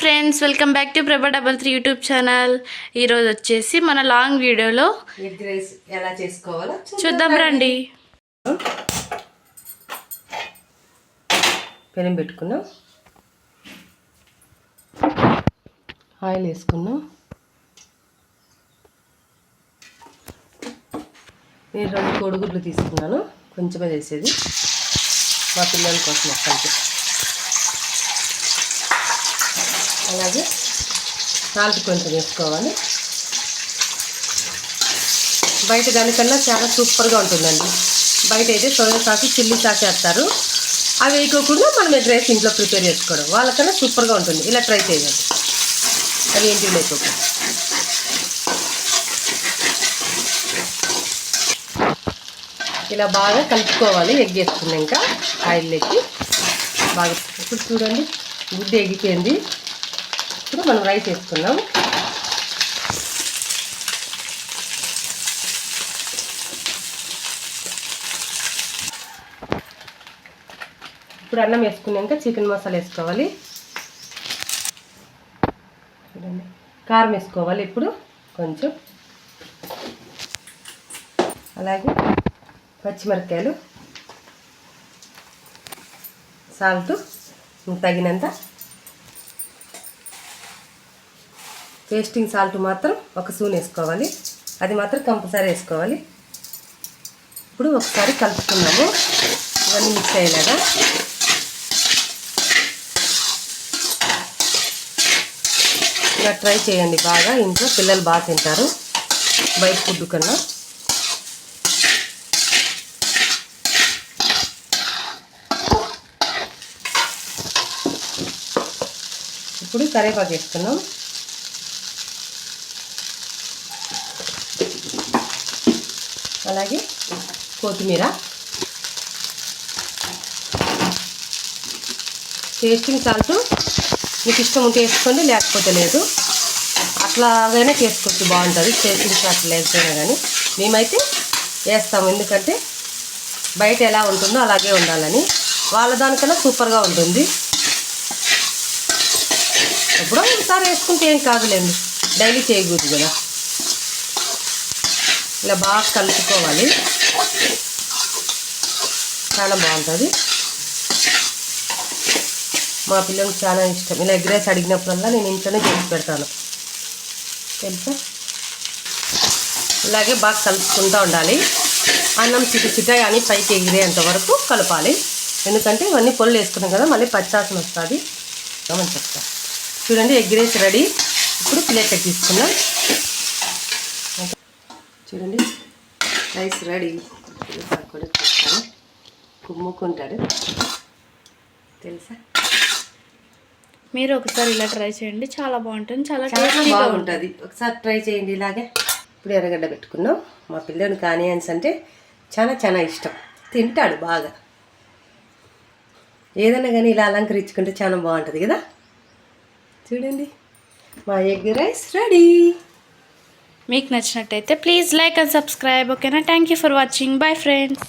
Friends welcome back to Prabha double three YouTube channel. ఈరోజు వచ్చేసి మన లాంగ్ వీడియోలో ఎగ్ రైస్ ఎలా చేసుకోవాలో చూద్దాం రండి. పెనం పెట్టుకున్నాం. ఆయిల్ వేసుకున్నాం. నేను రెండు కోడిగుడ్లు తీసుకున్నాను. కొంచెమే చేసేది. మా పిల్లల కోసం అలాగే సాల్ట్ కొంచెం వేసుకోవాలి. బయట దానికన్నా చాలా సూపర్గా ఉంటుందండి. బయట అయితే సోయా సాస్ చిల్లీ సాస్ వేస్తారు. అవి వేయకోకుండా మనం ఎగ్ రైస్ ఇంట్లో ప్రిపేర్ చేసుకోవడం. వాళ్ళకన్నా సూపర్గా ఉంటుంది. ఇలా ట్రై చేయండి. అవి ఏంటి లేకోకుండా ఇలా బాగా కలుపుకోవాలి. ఎగ్ వేసుకున్నాక ఆయిల్లోకి బాగా ఇప్పుడు చూడండి గుడ్డు ఎగిపోయింది. ఇప్పుడు మనం రైస్ వేసుకున్నాం ఇప్పుడు అన్నం వేసుకున్నాక చికెన్ మసాలా వేసుకోవాలి. చూడండి. కారం వేసుకోవాలి ఇప్పుడు కొంచెం. అలాగే పచ్చిమిరపకాయలు. సాల్ట్ తగినంత టేస్టింగ్ సాల్ట్ మాత్రం ఒక స్పూన్ వేసుకోవాలి. అది మాత్రం కంపల్సరీ వేసుకోవాలి. ఇప్పుడు ఒకసారి కలుపుకున్నాము ఇవన్నీ మిక్స్ అయ్యేలాగా. ఇలా ట్రై చేయండి బాగా. ఇంట్లో పిల్లలు బాగా తింటారు. బయట ఫుడ్ కన్నా. ఇప్పుడు కరివేపాకు వేసుకున్నాం అలాగే కొత్తిమీర. టేస్టింగ్ సాల్ట్ మీకు ఇష్టం ఉంటే వేసుకోండి లేకపోతే లేదు. అట్లాగైనా చేసుకోవచ్చు బాగుంటుంది. టేస్టింగ్ సాల్ట్ లేకపోయినా కానీ. మేమైతే వేస్తాము ఎందుకంటే బయట ఎలా ఉంటుందో అలాగే ఉండాలని. వాళ్ళ దానికన్నా సూపర్గా ఉంటుంది. ఎప్పుడో ఒకసారి వేసుకుంటే ఏం కాదులేండి. డైలీ చేయకూడదు కదా. ఇలా బాగా కలుపుకోవాలి. చాలా బాగుంటుంది. మా పిల్లలకు చాలా ఇష్టం. ఇలా ఎగ్ రైస్ అడిగినప్పుడల్లా నేను ఇంట్లోనే చేసి పెడతాను. తెలుసా? ఇలాగే బాగా కలుపుకుంటూ ఉండాలి. అన్నం చిటి చిట అని పైకి ఎగిరేంత వరకు కలపాలి. ఎందుకంటే ఇవన్నీ పొల్లు వేసుకున్నాం కదా మళ్ళీ పచ్చాసన వస్తుంది. చెప్తా చూడండి ఎగ్ రైస్ రెడీ. ఇప్పుడు ప్లేట్ తీసుకుందాం. చూడండి. రైస్ రెడీ కూడా చూస్తాను కుమ్ముకుంటాడు తెలుసా? మీరు ఒకసారి ఇలా ట్రై చేయండి. చాలా బాగుంటుంది. చాలా చాలా టేస్టీగా ఉంటుంది బాగుంటుంది. ఒకసారి ట్రై చేయండి ఇలాగే. ఇప్పుడు ఎర్రగడ్డ పెట్టుకున్నాం. మా పిల్లలకి ఆనియన్స్ అంటే చాలా చాలా ఇష్టం. తింటాడు బాగా. ఏదైనా కానీ ఇలా అలంకరించుకుంటే చాలా బాగుంటుంది కదా? చూడండి. మా ఎగ్ రైస్ రెడీ మీకు నచ్చినట్టయితే ప్లీజ్ లైక్ అండ్ సబ్స్క్రైబ్ ఓకేనా? Thank you for watching bye friends